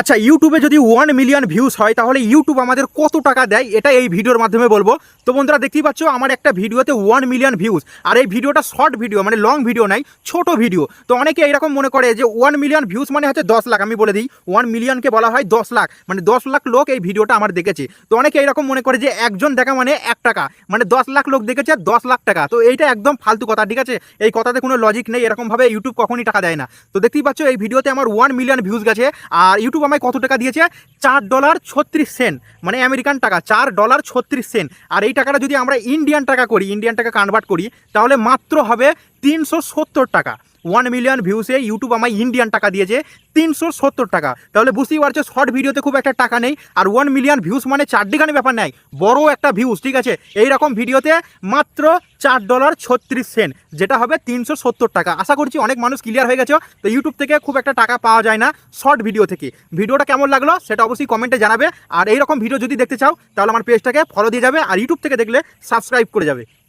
আচ্ছা ইউটিউবে যদি ওয়ান মিলিয়ন ভিউজ হয়, তাহলে ইউটিউব আমাদের কত টাকা দেয়? এটা এই ভিডিওর মাধ্যমে বলব। তো বন্ধুরা, দেখতেই পাচ্ছ, আমার একটা ভিডিওতে ওয়ান মিলিয়ন ভিউজ আর এই ভিডিওটা শর্ট ভিডিও মানে লং ভিডিও নাই, ছোট ভিডিও তো অনেকে এরকম মনে করে যে ওয়ান মিলিয়ন ভিউজ মানে হচ্ছে দশ লাখ, আমি বলে দিই। ওয়ান মিলিয়নকে বলা হয় দশ লাখ। মানে দশ লাখ লোক এই ভিডিওটা আমার দেখেছে। তো অনেকে এরকম মনে করে যে একজন দেখা মানে এক টাকা। মানে দশ লাখ লোক দেখেছে আর দশ লাখ টাকা। তো এইটা একদম ফালতু কথা, ঠিক আছে? এই কথাতে কোনো লজিক নেই। এরকমভাবে ইউটিউব কখনই টাকা দেয় না। তো দেখতেই পাচ্ছ, এই ভিডিওতে আমার ওয়ান মিলিয়ন ভিউজ গেছে। আর ইউটিউব আমায় কত টাকা দিয়েছে? চার ডলার ছত্রিশ সেন্ট মানে আমেরিকান টাকা, চার ডলার ছত্রিশ সেন্ট আর এই টাকাটা যদি আমরা ইন্ডিয়ান টাকা করি ইন্ডিয়ান টাকা কনভার্ট করি, তাহলে মাত্র হবে তিনশো সত্তর টাকা। ওয়ান মিলিয়ন ভিউসে ইউটিউব আমায় ইন্ডিয়ান টাকা দিয়েছে, তিনশো সত্তর টাকা। তাহলে বুঝতেই পারছ শর্ট ভিডিওতে খুব একটা টাকা নেই, আর ওয়ান মিলিয়ন ভিউস মানে চারটিখানি ব্যাপার নেই, বড় একটা ভিউস ঠিক আছে? এই রকম ভিডিওতে মাত্র চার ডলার ছত্রিশ সেন্ট যেটা হবে তিনশো সত্তর টাকা। আশা করছি অনেক মানুষ ক্লিয়ার হয়ে গেছে, তো ইউটিউব থেকে খুব একটা টাকা পাওয়া যায় না শর্ট ভিডিও থেকে। ভিডিওটা কেমন লাগল সেটা অবশ্যই কমেন্টে জানাবে, আর এই রকম ভিডিও যদি দেখতে চাও, তাহলে আমার পেজটাকে ফলো দিয়ে যাবে, আর ইউটিউব থেকে দেখলে সাবস্ক্রাইব করে যাবে।